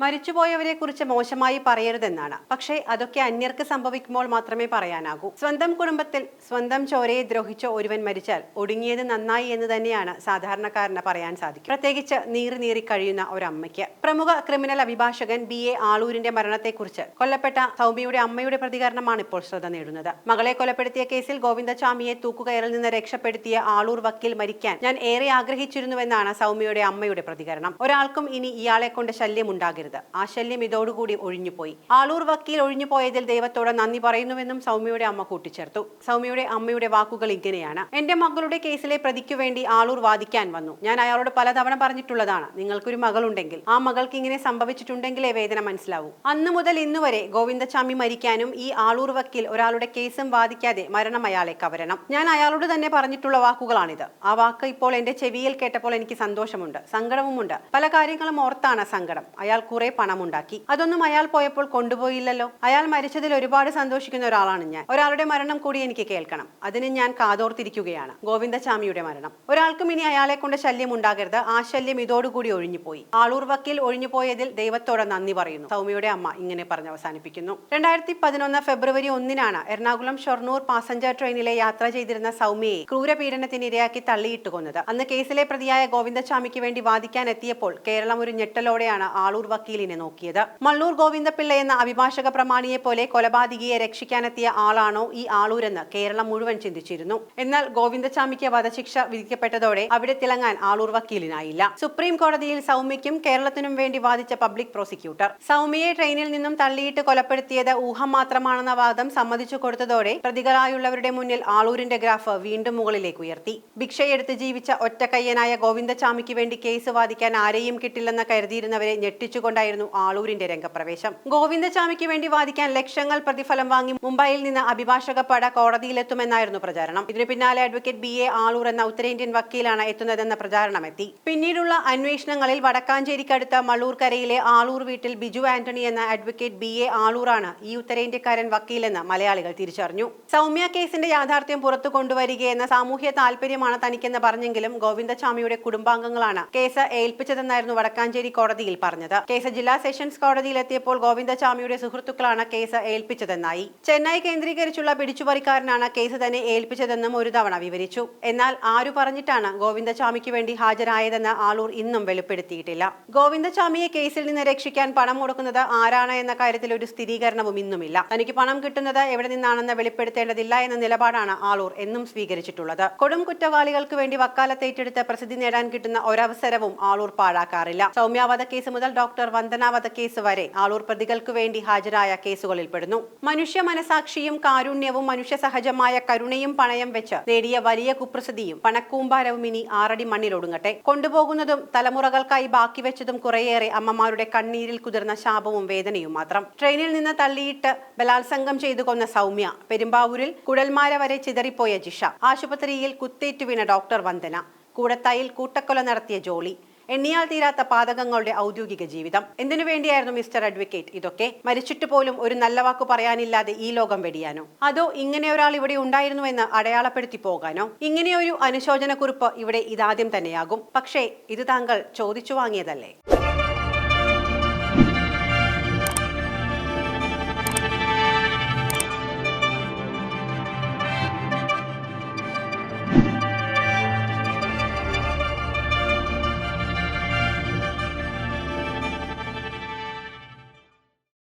മരിച്ചുപോയവരെ കുറിച്ച് മോശമായി പറയരുതെന്നാണ്. പക്ഷേ അതൊക്കെ അന്യർക്ക് സംഭവിക്കുമ്പോൾ മാത്രമേ പറയാനാകൂ. സ്വന്തം കുടുംബത്തിൽ സ്വന്തം ചോരയെ ദ്രോഹിച്ച ഒരുവൻ മരിച്ചാൽ ഒടുങ്ങിയത് നന്നായി എന്ന് തന്നെയാണ് സാധാരണക്കാരന് പറയാൻ സാധിക്കും. പ്രത്യേകിച്ച് നീറി നീറി കഴിയുന്ന ഒരമ്മയ്ക്ക്. പ്രമുഖ ക്രിമിനൽ അഭിഭാഷകൻ ബി. എ. ആളൂരിന്റെ മരണത്തെക്കുറിച്ച് കൊല്ലപ്പെട്ട സൗമ്യയുടെ അമ്മയുടെ പ്രതികരണമാണ് ഇപ്പോൾ ശ്രദ്ധ നേടുന്നത്. മകളെ കൊലപ്പെടുത്തിയ കേസിൽ ഗോവിന്ദചാമിയെ തൂക്കുകയറിൽ നിന്ന് രക്ഷപ്പെടുത്തിയ ആളൂർ വക്കീൽ മരിക്കാൻ ഞാൻ ഏറെ ആഗ്രഹിച്ചിരുന്നുവെന്നാണ് സൗമ്യയുടെ അമ്മയുടെ പ്രതികരണം. ഒരാൾക്കും ഇനി ഇയാളെ കൊണ്ട് ശല്യം ഉണ്ടാകരുത് ആ ശല്യം ഇതോടുകൂടി ഒഴിഞ്ഞുപോയി. ആളൂർ വക്കീൽ ഒഴിഞ്ഞുപോയതിൽ ദൈവത്തോട് നന്ദി പറയുന്നുവെന്നും സൗമ്യയുടെ അമ്മ കൂട്ടിച്ചേർത്തു. സൗമ്യയുടെ അമ്മയുടെ വാക്കുകൾ ഇങ്ങനെയാണ്. എന്റെ മകളുടെ കേസിലെ പ്രതിക്കു വേണ്ടി ആളൂർ വാദിക്കാൻ വന്നു. ഞാൻ അയാളോട് പലതവണ പറഞ്ഞിട്ടുള്ളതാണ്. നിങ്ങൾക്കൊരു മകളുണ്ടെങ്കിൽ ആ മകൾക്ക് ഇങ്ങനെ സംഭവിച്ചിട്ടുണ്ടെങ്കിലേ വേദന മനസ്സിലാവൂ. അന്നു മുതൽ ഇന്നു വരെ ഗോവിന്ദചാമി മരിക്കാനും ഈ ആളൂർ വക്കീൽ ഒരാളുടെ കേസും വാദിക്കാതെ മരണം അയാളെ കവരണം. ഞാൻ അയാളോട് തന്നെ പറഞ്ഞിട്ടുള്ള വാക്കുകളാണിത്. ആ വാക്ക് ഇപ്പോൾ എന്റെ ചെവിയിൽ കേട്ടപ്പോൾ എനിക്ക് സന്തോഷമുണ്ട് സങ്കടവുമുണ്ട്. പല കാര്യങ്ങളും ഓർത്താണ് സങ്കടം. അയാൾ കുറെ പണമുണ്ടാക്കി. അതൊന്നും അയാൾ പോയപ്പോൾ കൊണ്ടുപോയില്ലല്ലോ. അയാൾ മരിച്ചതിൽ ഒരുപാട് സന്തോഷിക്കുന്ന ഒരാളാണ് ഞാൻ. ഒരാളുടെ മരണം കൂടി എനിക്ക് കേൾക്കണം. അതിന് ഞാൻ കാതോർത്തിരിക്കുകയാണ്. ഗോവിന്ദചാമിയുടെ മരണം. ഒരാൾക്കും ഇനി അയാളെ കൊണ്ട് ശല്യം ഉണ്ടാകരുത്. ആ ശല്യം ഇതോടുകൂടി ഒഴിഞ്ഞുപോയി. ആളൂർ വക്കീൽ ഒഴിഞ്ഞുപോയതിൽ ദൈവത്തോട് നന്ദി പറയുന്നു. സൗമ്യയുടെ അമ്മ ഇങ്ങനെ പറഞ്ഞ് അവസാനിപ്പിക്കുന്നു. രണ്ടായിരത്തി പതിനൊന്ന് ഫെബ്രുവരി ഒന്നിനാണ് എറണാകുളം ഷൊർണൂർ പാസഞ്ചർ ട്രെയിനിലെ യാത്ര ചെയ്തിരുന്ന സൗമ്യയെ ക്രൂരപീഡനത്തിന് ഇരയാക്കി തള്ളിയിട്ട് കൊന്നത്. അന്ന് കേസിലെ പ്രതിയായ ഗോവിന്ദചാമിക്ക് വേണ്ടി വാദിക്കാൻ എത്തിയപ്പോൾ കേരളം ഒരു ഞെട്ടലോടെയാണ് ആളൂർ വക്കീലിനെ നോക്കിയത്. മള്ളൂർ ഗോവിന്ദപിള്ള എന്ന അഭിഭാഷക പ്രമാണിയെ പോലെ കൊലപാതകിയെ രക്ഷിക്കാനെത്തിയ ആളാണോ ഈ ആളൂരെന്ന് കേരളം മുഴുവൻ ചിന്തിച്ചിരുന്നു. എന്നാൽ ഗോവിന്ദചാമിക്ക് വധശിക്ഷ വിധിക്കപ്പെട്ടതോടെ അവിടെ തിളങ്ങാൻ ആളൂർ വക്കീലിനായില്ല. സുപ്രീം കോടതിയിൽ സൗമ്യയ്ക്കും കേരളത്തിനും വേണ്ടി വാദിച്ച പബ്ലിക് പ്രോസിക്യൂട്ടർ. സൗമ്യയെ ട്രെയിനിൽ നിന്നും തള്ളിയിട്ട് കൊലപ്പെടുത്തിയത് ഊഹം മാത്രമാണെന്ന വാദം സമ്മതിച്ചു കൊടുത്തതോടെ പ്രതികളായുള്ളവരുടെ മുന്നിൽ ആളൂരിന്റെ ഗ്രാഫ് വീണ്ടും മുകളിലേക്ക് ഉയർത്തി. ഭിക്ഷയെടുത്ത് ജീവിച്ച ഒറ്റക്കയ്യനായ ഗോവിന്ദചാമിക്ക് വേണ്ടി കേസ് വാദിക്കാൻ ആരെയും കിട്ടില്ലെന്ന് കരുതിയിരുന്നവരെ ഞെട്ടിച്ചുകൊണ്ടായിരുന്നു ആളൂരിന്റെ രംഗപ്രവേശം. ഗോവിന്ദചാമിക്ക് വേണ്ടി വാദിക്കാൻ ലക്ഷങ്ങൾ പ്രതിഫലം വാങ്ങി മുംബൈയിൽ നിന്ന് അഭിഭാഷക പട കോടതിയിലെത്തുമെന്നായിരുന്നു പ്രചാരണം. ഇതിനു പിന്നാലെ അഡ്വക്കേറ്റ് ബി എ ആളൂർ എന്ന ഉത്തരേന്ത്യൻ വക്കീലാണ് എത്തുന്നതെന്ന പ്രചാരണം എത്തി പിന്നീടുള്ള അന്വേഷണങ്ങളിൽ വടക്കാഞ്ചേരിക്കടുത്ത മള്ളൂർക്കരയിലെ ആളൂർ വീട്ടിൽ ബിജു ആന്റണി എന്ന അഡ്വക്കേറ്റ് ബി എ ആളൂറാണ് ഈ ഉത്തരേന്ത്യക്കാരൻ വക്കീലെന്ന് മലയാളികൾ തിരിച്ചറിഞ്ഞു. സൗമ്യ കേസിന്റെ യാഥാർത്ഥ്യം പുറത്തു കൊണ്ടുവരികയെന്ന സാമൂഹ്യ താല്പര്യമാണ് തനിക്കെന്ന് പറഞ്ഞെങ്കിലും ഗോവിന്ദചാമിയുടെ കുടുംബാംഗങ്ങളാണ് കേസ് ഏൽപ്പിച്ചതെന്നായിരുന്നു വടക്കാഞ്ചേരി കോടതിയിൽ പറഞ്ഞത്. കേസ് ജില്ലാ സെഷൻസ് കോടതിയിലെത്തിയപ്പോൾ ഗോവിന്ദചാമിയുടെ സുഹൃത്തുക്കളാണ് കേസ് ഏൽപ്പിച്ചതെന്നായി. ചെന്നൈ കേന്ദ്രീകരിച്ചുള്ള പിടിച്ചുപറിക്കാരനാണ് കേസ് തന്നെ ഏൽപ്പിച്ചതെന്നും ഒരു തവണ വിവരിച്ചു. എന്നാൽ ആരു പറഞ്ഞിട്ടാണ് ഗോവിന്ദചാമിക്ക് വേണ്ടി ഹാജരായതെന്ന് ആളൂർ ഇന്നും വെളിപ്പെടുത്തിയിട്ടില്ല. ഗോവിന്ദചാമിയെ കേസിൽ നിന്ന് രക്ഷിക്കാൻ പണം കൊടുക്കുന്നത് ആരാണ് എന്ന കാര്യത്തിൽ ഒരു സ്ഥിരീകരണവും ഇന്നുമില്ല. തനിക്ക് പണം കിട്ടുന്നത് എവിടെ നിന്നാണെന്ന് വെളിപ്പെടുത്തേണ്ടതില്ല എന്ന നിലപാടാണ് ആളൂർ എന്നും സ്വീകരിച്ചിട്ടുള്ളത്. കൊടും കുറ്റവാളികൾക്ക് വേണ്ടി വക്കാലത്തേറ്റെടുത്ത് പ്രസിദ്ധി നേടാൻ കിട്ടുന്ന ഒരവസരവും ആളൂർ പാഴാക്കാറില്ല. സൗമ്യാവാദ കേസ് മുതൽ ഡോക്ടർ വന്ദന കേസ് വരെ ആളൂർ പ്രതികൾക്കു വേണ്ടി ഹാജരായ കേസുകളിൽ പെടുന്നു. മനുഷ്യ മനസാക്ഷിയും കാരുണ്യവും മനുഷ്യ സഹജമായ കരുണയും പണയം വെച്ച് നേടിയ വലിയ കുപ്രസിദ്ധിയും പണക്കൂമ്പാരവും ഇനി ആറടി മണ്ണിലൊടുങ്ങട്ടെ കൊണ്ടുപോകുന്നതും തലമുറകൾക്കായി ബാക്കി വെച്ചതും കുറേയേറെ അമ്മമാരുടെ കണ്ണീരിൽ കുതിർന്ന ശാപവും വേദനയും മാത്രം. ട്രെയിനിൽ നിന്ന് തള്ളിയിട്ട് ബലാത്സംഗം ചെയ്തു കൊന്ന സൗമ്യ പെരുമ്പാവൂരിൽ കുടൽമാര വരെ ചിതറിപ്പോയ ജിഷ ആശുപത്രിയിൽ കുത്തേറ്റു വീണ ഡോക്ടർ വന്ദന. കൂടത്തായിൽ കൂട്ടക്കൊല നടത്തിയ ജോളി. എണ്ണിയാൽ തീരാത്ത പാതകങ്ങളുടെ ഔദ്യോഗിക ജീവിതം. എന്തിനു വേണ്ടിയായിരുന്നു മിസ്റ്റർ അഡ്വക്കേറ്റ് ഇതൊക്കെ? മരിച്ചിട്ട് പോലും ഒരു നല്ല വാക്ക് പറയാനില്ലാതെ ഈ ലോകം വെടിയാനോ? അതോ ഇങ്ങനെ ഒരാൾ ഇവിടെ ഉണ്ടായിരുന്നുവെന്ന് അടയാളപ്പെടുത്തി പോകാനോ? ഇങ്ങനെയൊരു അനുശോചന കുറിപ്പ് ഇവിടെ ഇതാദ്യം തന്നെയാകും. പക്ഷേ ഇത് താങ്കൾ ചോദിച്ചു വാങ്ങിയതല്ലേ?